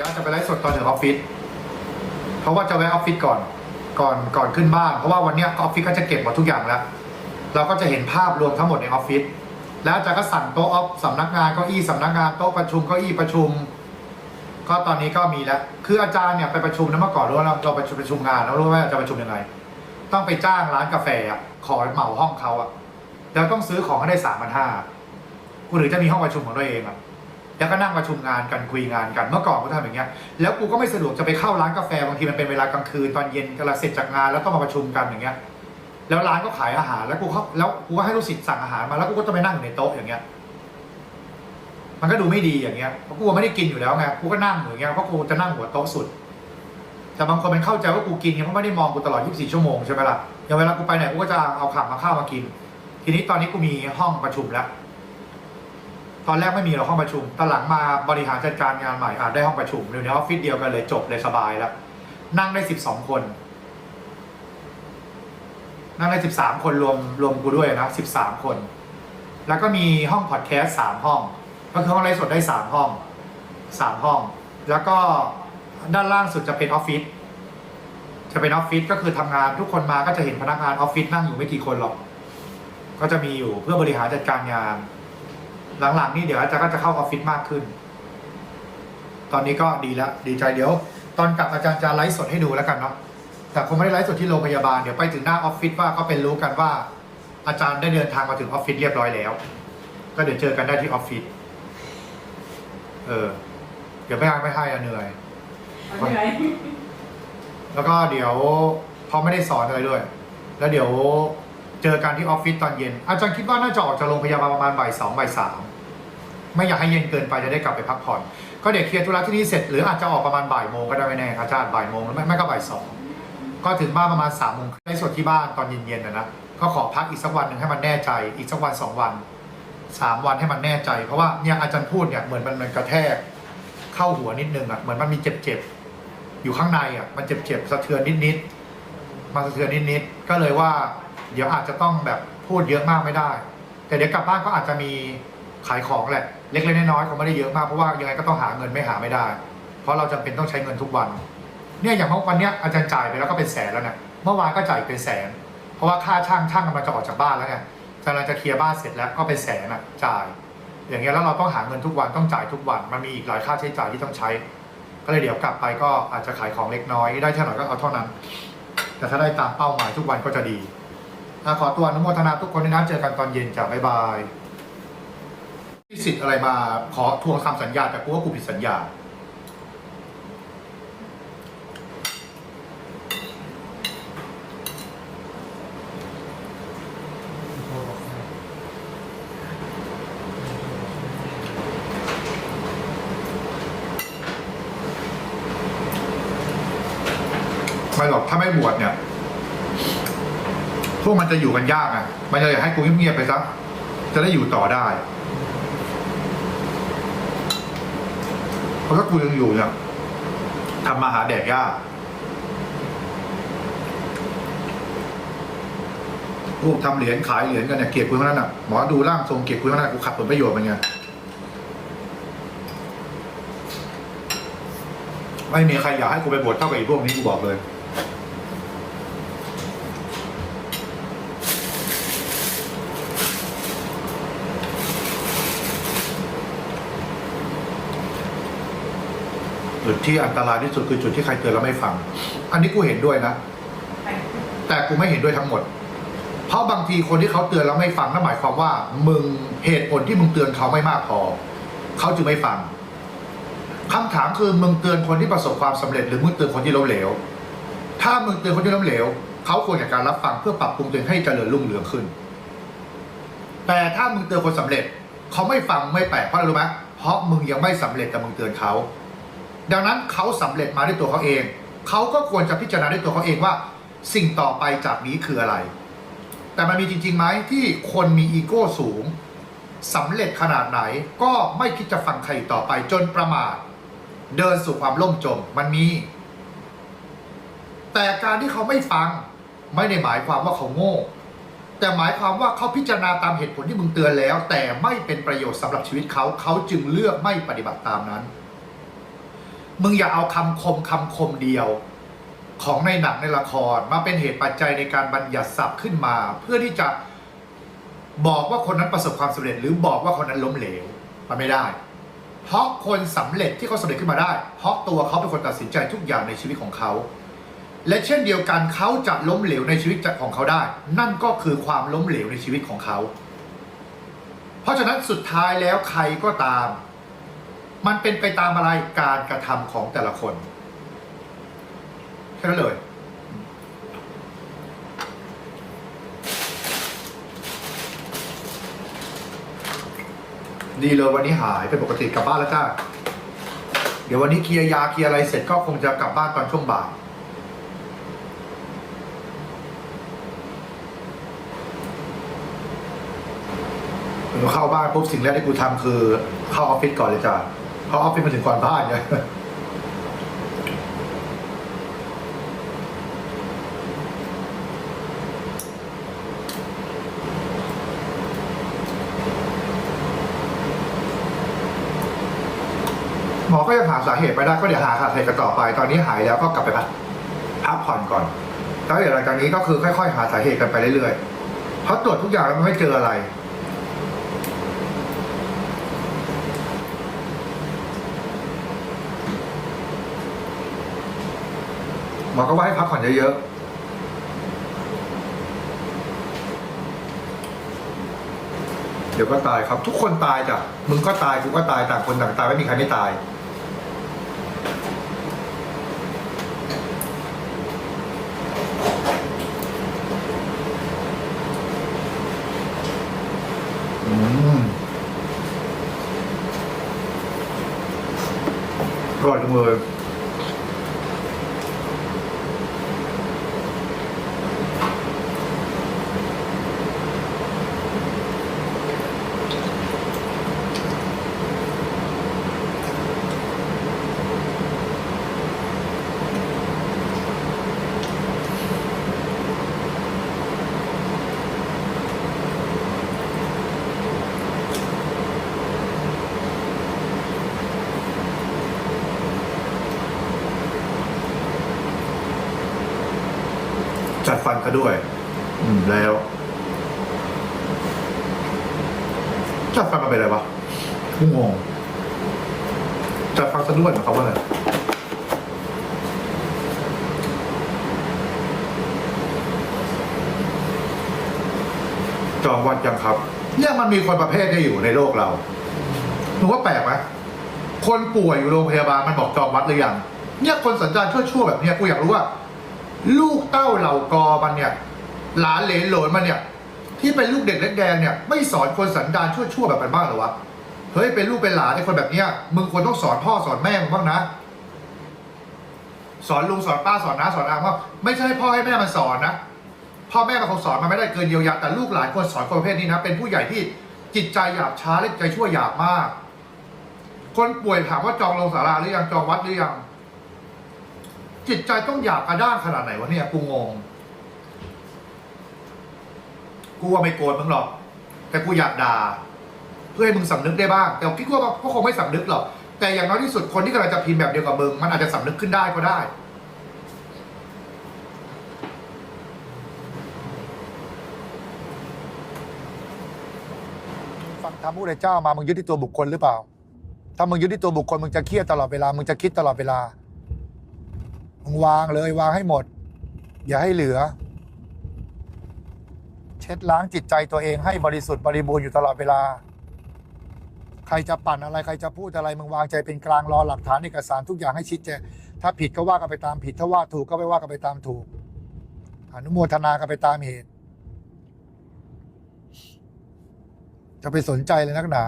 ดเดี๋ยวอาจะไปไลฟ์สดตอนถึงออฟฟิศเพราะว่าจะแวะออฟฟิศก่อนก่อนก่อนขึ้นบ้านเพราะว่าวันเนี้ยออฟฟิศก็จะเก็บหมดทุกอย่างแล้ว เราก็จะเห็นภาพรวมทั้งหมดในออฟฟิศแล้วอาจารย์ก็สั่งโต๊ะออฟสำนักงานเก้าอี้สำนักงานโต๊ะประชุมเก้าอี้ประชุม ก็ตอนนี้ก็มีแล้ว คืออาจารย์เนี่ยไปประชุมนะเมื่อก่อนรู้ว่าเราเราไปประชุมงานแล้วรู้ว่าจะประชุมยังไงต้องไปจ้างร้านกาแฟอะขอเหมาห้องเขาอะแล้วต้องซื้อของให้ได้สามพันห้ากูหรือจะมีห้องประชุมของตัวเองอะ แล้วก็นั่งประชุมงานกันคุยงานกันเมื่อก่อนกูทำอย่างเงี้ยแล้วกูก็ไม่สะดวกจะไปเข้าร้านกาแฟบางทีมันเป็นเวลากลางคืนตอนเย็นกำลังเสร็จจากงานแล้วต้องมาประชุมกันอย่างเงี้ยแล้วร้านก็ขายอาหารแล้วกูเขาแล้วกูก็ให้ลูกศิษย์สั่งอาหารมาแล้วกูก็ต้องไปนั่งอยู่ในโต๊ะอย่างเงี้ยมันก็ดูไม่ดีอย่างเงี้ยเพราะกูไม่ได้กินอยู่แล้วไงกูก็นั่งอย่างเงี้ยเพราะกูจะนั่งหัวโต๊ะสุด แต่บางคนมันเข้าใจว่ากูกินไงเพราะไม่ได้มองกูตลอด 24 ชั่วโมงใช่ไหมล่ะอย่างเวลากูไปไหนกูก็จะเอาขับมาข้าวมากิน ทีนี้ตอนนี้กูมีห้องประชุมแล้ว ตอนแรกไม่มีหรอกห้องประชุมตอนหลังมาบริหารจัดการงานใหม่อะได้ห้องประชุมอยู่ในออฟฟิศเดียวกันเลยจบเลยสบายแล้ว นั่งได้12คน นั่งได้13คนรวมรวมกูด้วยนะ13คน แล้วก็มีห้องพอดแคสต์สามห้อง ก็คือห้องไลฟ์สดได้สามห้องสามห้อง แล้วก็ด้านล่างสุดจะเป็นออฟฟิศจะเป็นออฟฟิศก็คือทำงานทุกคนมาก็จะเห็นพนักงานออฟฟิศนั่งอยู่ไม่กี่คนหรอก ก็จะมีอยู่เพื่อบริหารจัดการงาน หลังๆนี่เดี๋ยวอาจารย์ก็จะเข้าออฟฟิศมากขึ้น ตอนนี้ก็ดีแล้วดีใจเดี๋ยว ตอนกลับอาจารย์จะไลฟ์สดให้ดูแล้วกันเนาะแต่คงไม่ได้ไลฟ์สดที่โรงพยาบาลเดี๋ยวไปถึงหน้าออฟฟิศว่าเขาเป็นรู้กันว่า อาจารย์ได้เดินทางมาถึงออฟฟิศเรียบร้อยแล้ว ก็เดี๋ยวเจอกันได้ที่ออฟฟิศเออ เดี๋ยวไม่ให้ไม่ให้อะเหนื่อยเอาที่ไหนแล้วก็เดี๋ยวพอไม่ได้สอนอะไรด้วย แล้วเดี๋ยวเจอกันที่ออฟฟิศตอนเย็น อาจารย์คิดว่าน่าจะออกจากโรงพยาบาลประมาณบ่ายสองบ่ายสาม ไม่อยากให้เย็นเกินไปจะได้กลับไปพักผ่อน ก็เดี๋ยวเคลียร์ธุระที่นี่เสร็จหรืออาจจะออกประมาณบ่ายโมงก็ได้ไม่แน่ครับอาจารย์บ่ายโมงหรือไม่ไม่ก็บ่ายสองก็ถึงบ้านประมาณสามโมงได้สดที่บ้านตอนเย็นๆนะนะก็ขอพักอีกสักวันหนึ่งให้มันแน่ใจอีกสักวันสองวันสามวันให้มันแน่ใจ เพราะว่าเนี่ยอาจารย์พูดเนี่ยเหมือนมันมันกระแทก เข้าหัวนิดนึงอะเหมือนมันมีเจ็บๆอยู่ข้างในอะมันเจ็บๆสะเทือนนิดๆมาสะเทือนนิดๆก็เลยว่า เดี๋ยวอาจจะต้องแบบพูดเยอะมากไม่ได้ แต่เดี๋ยวกลับบ้านก็อาจจะมีขายของแหละ เล็กๆน้อยๆคงไม่ได้เยอะมากเพราะว่ายังไงก็ต้องหาเงินไม่หาไม่ได้ เพราะเราจำเป็นต้องใช้เงินทุกวัน เนี่ยอย่างเมื่อวันเนี้ยอาจารย์จ่ายไปแล้วก็เป็นแสนแล้วเนี่ยเมื่อวานก็จ่ายเป็นแสน เพราะว่าค่าช่างช่างกำลังจะออกจากบ้านแล้วไงกำลังจะเคลียร์บ้านเสร็จแล้วก็เป็นแสนอะจ่าย อย่างเงี้ยแล้วเราต้องหาเงินทุกวันต้องจ่ายทุกวัน มันมีอีกหลายค่าใช้จ่ายที่ต้องใช้ ก็เลยเดี๋ยวกลับไปก็อาจจะขายของเล็กน้อยได้เท่าไหร่ก็เอาเท่านั้น แต่ถ้าได้ตามเป้าหมายทุกวันก็จะดีขอตัวอนุโมทนาทุกคนด้วยนะเจอกันตอนเย็นจ้ะบ๊ายบาย มีสิทธิ์อะไรมาขอทวงคำสัญญาแต่กูว่ากูผิดสัญญา ไม่หรอกถ้าไม่บวชเนี่ย พวกมันจะอยู่กันยากอะ มันจะอยากให้กูเงียบๆไปซะ จะได้อยู่ต่อได้ เพ ราะถ้ากูยังอยู่เนี่ยทำมาหาแดกยากพวกทำเหรียญขายเหรียญกันเนี่ยเกลียดกูทั้งนั้นอะหมอดูร่างทรงเกลียดกูทั้งนั้นอะกูขับผลประโยชน์มันไงไม่มีใครอยากให้กูไปบวชเท่ากับไอ้พวกนี้กูบอกเลย จุดที่อันตรายที่สุดคือจุดที่ใครเตือนแล้วไม่ฟัง อันนี้กูเห็นด้วยนะ แต่กูไม่เห็นด้วยทั้งหมด เพราะบางทีคนที่เขาเตือนแล้วไม่ฟังนั่นหมายความว่า มึงเหตุผลที่มึงเตือนเขาไม่มากพอเขาจึงไม่ฟังคำถามคือมึงเตือนคนที่ประสบความสำเร็จหรือมึงเตือนคนที่ล้มเหลว ถ้ามึงเตือนคนที่ล้มเหลวเขาควรจากการรับฟังเพื่อปรับปรุงตัวเองให้เจริญรุ่งเรืองขึ้น แต่ถ้ามึงเตือนคนสำเร็จ เขาไม่ฟังไม่แปลกเพราะอะไรรู้ไหมเพราะมึงยังไม่สำเร็จแต่มึงเตือนเขา ดังนั้นเขาสำเร็จมาด้วยตัวเขาเอง เขาก็ควรจะพิจารณาด้วยตัวเขาเองว่า สิ่งต่อไปจากนี้คืออะไร แต่มันมีจริงๆไหมที่คนมีอีโก้สูงสำเร็จขนาดไหนก็ไม่คิดจะฟังใครต่อไปจนประมาทเดินสู่ความล่มจมมันมี แต่การที่เขาไม่ฟังไม่ได้หมายความว่าเขาโง่ แต่หมายความว่าเขาพิจารณาตามเหตุผลที่มึงเตือนแล้ว แต่ไม่เป็นประโยชน์สำหรับชีวิตเขาเขาจึงเลือกไม่ปฏิบัติตามนั้น มึงอย่าเอาคำคมคำคมเดียว ของในหนังในละครมาเป็นเหตุปัจจัยในการบัญญัติศัพท์ขึ้นมา เพื่อที่จะบอกว่าคนนั้นประสบความสำเร็จ หรือบอกว่าคนนั้นล้มเหลวมันไม่ได้ เพราะคนสำเร็จที่เขาสำเร็จขึ้นมาได้ เพราะตัวเขาเป็นคนตัดสินใจทุกอย่างในชีวิตของเขา และเช่นเดียวกันเขาจะล้มเหลวในชีวิตของเขาได้ นั่นก็คือความล้มเหลวในชีวิตของเขา เพราะฉะนั้นสุดท้ายแล้วใครก็ตาม มันเป็นไปตามอะไรการกระทำของแต่ละคนแค่นั้นเลย ดีเลยวันนี้หายเป็นปกติกลับบ้านแล้วจ้าเดี๋ยววันนี้เคลียร์ยาเคลียร์อะไรเสร็จก็คงจะกลับบ้านตอนช่วงบ่ายเออเข้าบ้านปุ๊บสิ่งแรกที่กูทำคือเข้าออฟฟิศก่อนเลยจ้า เพราะออฟฟิศมันถึงก่อนบ้านเนี่ยหมอก็ยังหาสาเหตุไม่ได้ก็เดี๋ยวหาสาเหตุกันต่อไป ตอนนี้หายแล้วก็กลับไปพักพักผ่อนก่อน แล้วเดี๋ยวหลังจากนี้ก็คือค่อย ๆ หาสาเหตุกันไปเรื่อยๆเพราะตรวจทุกอย่างแล้วมันไม่เจออะไร มอก็ว่าให้พักผ่อนเยอะๆ เดี๋ยวก็ตายครับ ทุกคนตายจ้ะมึงก็ตายกูก็ตายต่างคนต่างตายไม่มีใครไม่ตายอืมอร่อยจังเลย ฟันเขาด้วย อืมแล้วจัดฟันมาเป็นอะไรวะกูงงจัดฟันซะด้วยหมายความว่าอะไรจองวัดยังครับ เนี่ยมันมีคนประเภทนี้อยู่ในโลกเราหนูว่าแปลกไหมคนป่วยอยู่โรงพยาบาลมันบอกจองวัดหรือยัง เนี่ยคนสัญจรชั่วๆแบบเนี้ยกูอยากรู้ว่า ลูกเต้าเหล่ากอมันเนี่ย หลานเหลนโหลนมันเนี่ย ที่เป็นลูกเด็กเล็กแดงเนี่ย ไม่สอนคนสันดานชั่วๆแบบมันบ้างเหรอวะเฮ้ยเป็นลูกเป็นหลานไอ้คนแบบเนี้ยมึงควรต้องสอนพ่อสอนแม่มึงบ้างนะ สอนลุงสอนป้าสอนน้าสอนอาว่าไม่ใช่ให้พ่อให้แม่มันสอนนะพ่อแม่มันคงสอนมาไม่ได้เกินเยียวยาแต่ลูกหลานควรสอนคนประเภทนี้นะ เป็นผู้ใหญ่ที่จิตใจหยาบช้าและใจชั่วหยาบมาก คนป่วยถามว่าจองโรงศาลาหรือยังจองวัดหรือยัง จิตใจต้องหยาบกระด้างขนาดไหนวะเนี่ย กูงง กูว่าไม่โกรธมึงหรอก แต่กูอยากด่า เพื่อให้มึงสำนึกได้บ้าง แต่คิดว่าก็คงไม่สำนึกหรอก แต่อย่างน้อยที่สุดคนที่กำลังจะพิมพ์แบบเดียวกับมึง มันอาจจะสำนึกขึ้นได้ก็ได้ ฟังธรรมพุทธเจ้ามา มึงยึดที่ตัวบุคคลหรือเปล่า ถ้ามึงยึดที่ตัวบุคคล มึงจะเครียดตลอดเวลา มึงจะคิดตลอดเวลา มึงวางเลยวางให้หมด อย่าให้เหลือ เช็ดล้างจิตใจตัวเองให้บริสุทธิ์บริบูรณ์อยู่ตลอดเวลา ใครจะปั่นอะไรใครจะพูดอะไรมึงวางใจเป็นกลางรอหลักฐานเอกสารทุกอย่างให้ชิดแจงถ้าผิดก็ว่ากันไปตามผิด ถ้าว่าถูกก็ไปว่ากันไปตามถูก อนุโมทนากันไปตามเหตุ จะไปสนใจเลยนักหนา